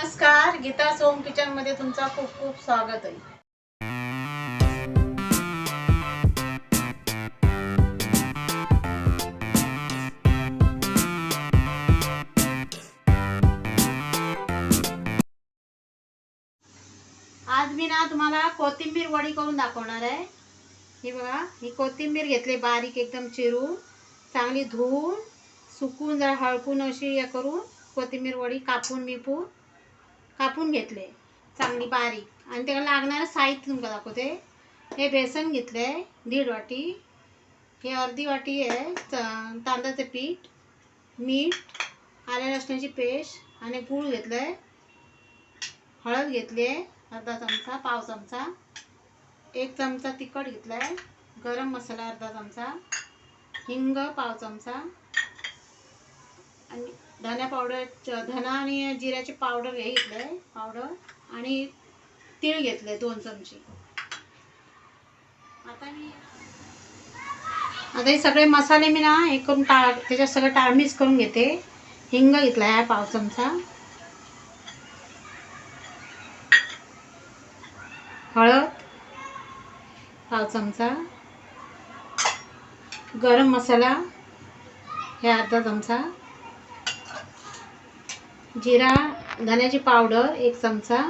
नमस्कार गीता सोम किचनमध्ये तुमचं खूप खूप स्वागत आहे. आज मी ना तुम्हाला कोथिंबीर वडी करून दाखवणार आहे. ही बघा ही कोथिंबीर घेतली बारीक एकदम चिरून चांगली धुवून सुकून जरा हळकून अशी हे करून कोथिंबीर वडी कापून मिपून कापून घेतले. चांगली बारीक. आणि त्याला लागणारं साहित्य तुमका दाखवते? हे बेसन घेतले दीड वाटी. हे अर्धी वाटी आहे च- तांदळाचं पीठ मीठ आल्या लसणाची पेस्ट आणि गूळ घेतलं आहे हळद घेतली आहे अर्धा चमचा पाव चमचा. एक चमचा तिखट घेतला आहे गरम मसाला अर्धा चमचा. हिंग पाव चमचा. आणि धना पावडर च- धना आणि जिऱ्याचे पावडर हे घेतलं आहे पावडर आणि तीळ घेतले दोन चमचे. आता मी आता हे सगळे मसाले मी ना हे करून टाळ त्याच्यात सगळं टाळमीच करून घेते. हिंग घेतला आहे पाव चमचा. हळद पाव चमचा. गरम मसाला हे अर्धा चमचा. जिरा धन्याची पावडर एक चमचा.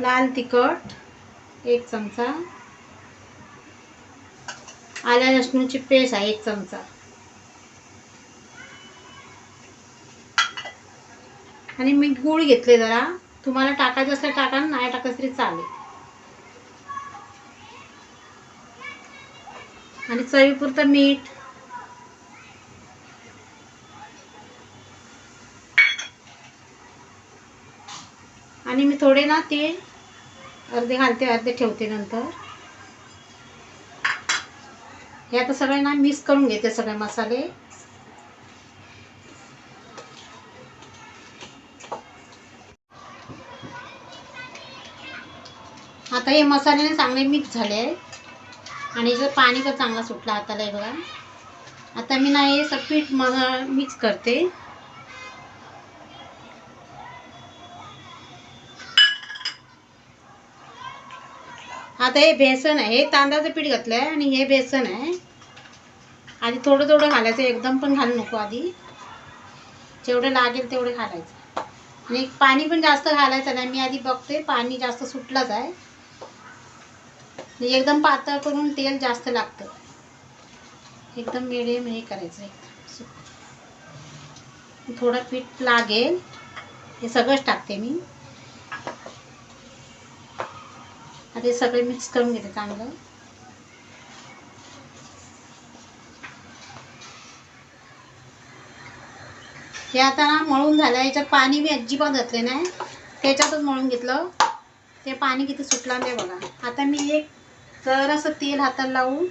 लाल तिखट एक चमचा. आल्या लसणाची पेस्ट आहे एक चमचा. आणि मी गूळ घेतले जरा. तुम्हाला टाकायचं असलं टाका नाही टाकायचं तरी चालेल. आणि चवीपुरतं मीठ आणि मी थोडे ना ते अर्धे घालते अर्धे ठेवते नंतर. हे आता सगळे ना मिक्स करून घेते सगळे मसाले. आता हे मसाले ना चांगले मिक्स झाले आहेत. आणि जर पाणी तर चांगला सुटला हाताला हे बघा. आता मी ना हे सग पीठ मिक्स करते. आता हे बेसन आहे हे तांदळाचं पीठ घातलं आहे आणि हे बेसन आहे. आधी थोडं थोडं घालायचं एकदम पण घालू नको आधी. जेवढं लागेल तेवढे घालायचं. आणि पाणी पण जास्त घालायचं नाही मी आधी बघते पाणी जास्त सुटलंच आहे. एकदम पातळ करून तेल जास्त लागतं. एकदम मिडियम हे करायचं एकदम. थोडं पीठ लागेल हे सगळंच टाकते मी. आता हे सगळे मिक्स करून घेते चांगलं. हे आता ना मळून झालं याच्यात पाणी मी अजिबात घातले नाही. त्याच्यातच मळून घेतलं. ते पाणी किती सुटलं नाही बघा. आता मी एक जरासं तेल हाताला लावून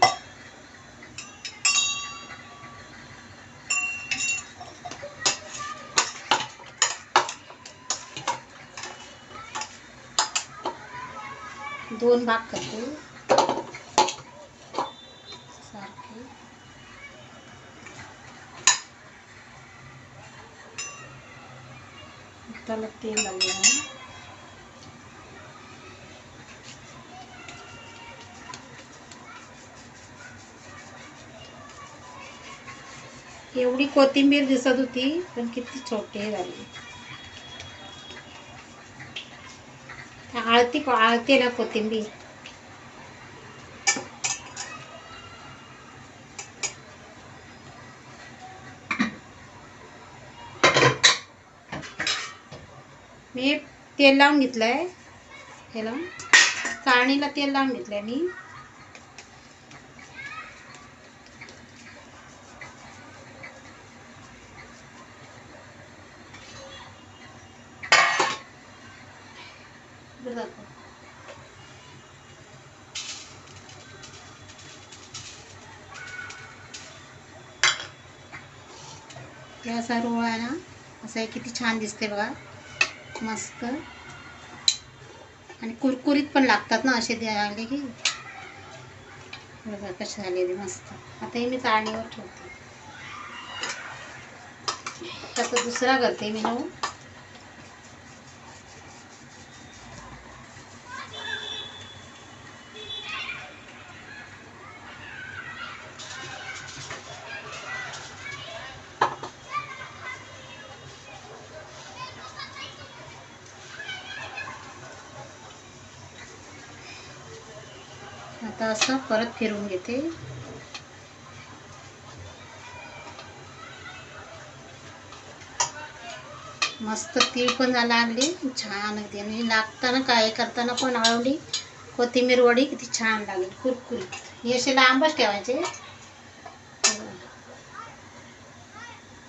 दोन भाग करते. सारखे. त्याला तेल लावूया. एवढी कोथिंबीर दिसत होती पण किती छोटे झाली. आळती आळते ना कोथिंबीर. मी तेल लावून घेतलंय. हे लावून. चाळणीला तेल लावून घेतलंय मी. हे असा रोळ आहे ना असं हे किती छान दिसते बघा. मस्त. आणि कुरकुरीत पण लागतात ना असे द्यायला की. बघा कसे झालेले मस्त. आता हे मी चाळणीवर ठेवते. त्याचा दुसरा करते मी नऊ. आता असं परत फिरवून घेते. मस्त तीळ पण लागली छान अगदी. आणि लागताना काय करताना पण आवडली कोथिंबीर वडी किती छान लागेल कुरकुरीत. हे असे लांबच ठेवायचे.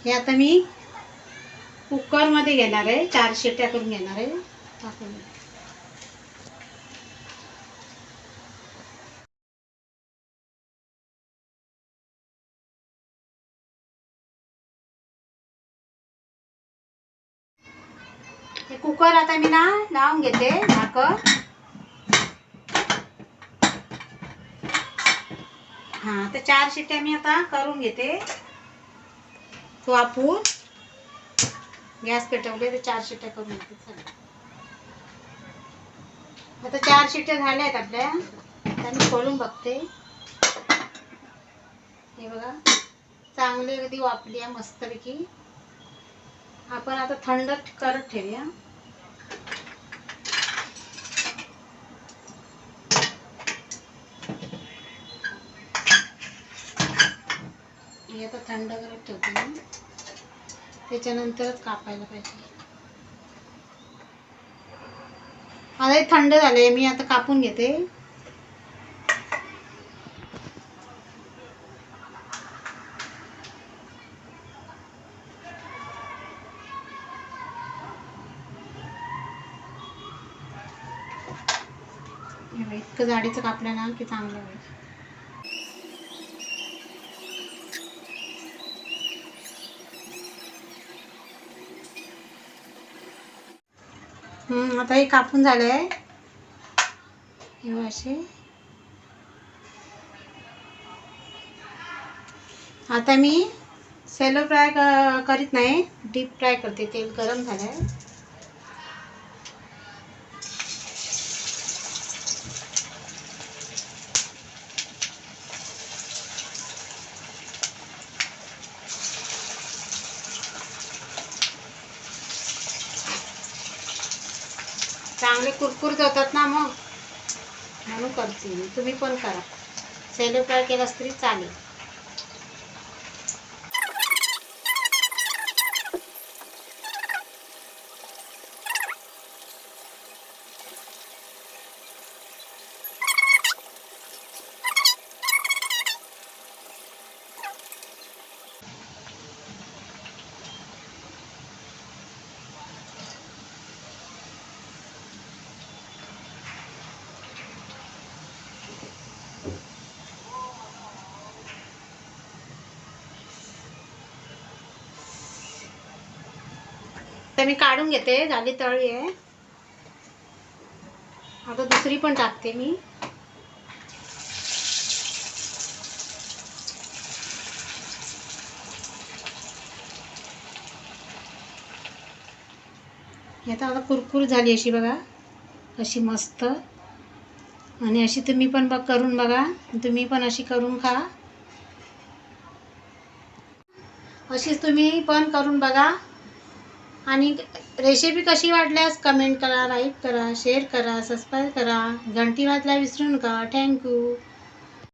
हे आता मी कुकरमध्ये घेणार आहे चार शिट्या करून घेणार आहे. टाकून हे कुकर आता मी ना लावून घेते झाकण. हा तर चार शिट्ट्या मी आता करून घेते. वाफवून गॅस पेटवले तर चार शिट्ट्या करून घेते आता चार शिट्ट्या झाल्या आहेत आपल्या. आता मी खोलून बघते. हे बघा चांगली अगदी वापली आहे मस्तपैकी. आपण आता थंड करत ठेवूया. आता थंड करत ठेवते मी. त्याच्यानंतरच कापायला पाहिजे. आता हे थंड झाले मी आता कापून घेते. इतकं जाडीचं कापलं ना की चांगलं होईल हम्म, आता हे कापून झालंय. हे असे आता मी सेलो फ्राय करीत नाही डीप फ्राय करते. तेल गरम झालंय. चांगले कुरकुरीत होतात ना मग. म्हणून करते मी. तुम्ही पण करा. सेलो फ्राय केलास तरी चालेल. तर मी काढून घेते झाली तळी आहे. आता दुसरी पण टाकते मी. आता आता कुरकुर झाली अशी बघा. अशी मस्त. आणि अशी तुम्ही पण बघ करून बघा. तुम्ही पण अशी करून खा. अशीच तुम्ही पण करून बघा. आणि रेसिपी कशी वाटल्यास कमेंट करा लाईक करा शेअर करा सबस्क्राईब करा. घंटी वाजला विसरू नका थँक्यू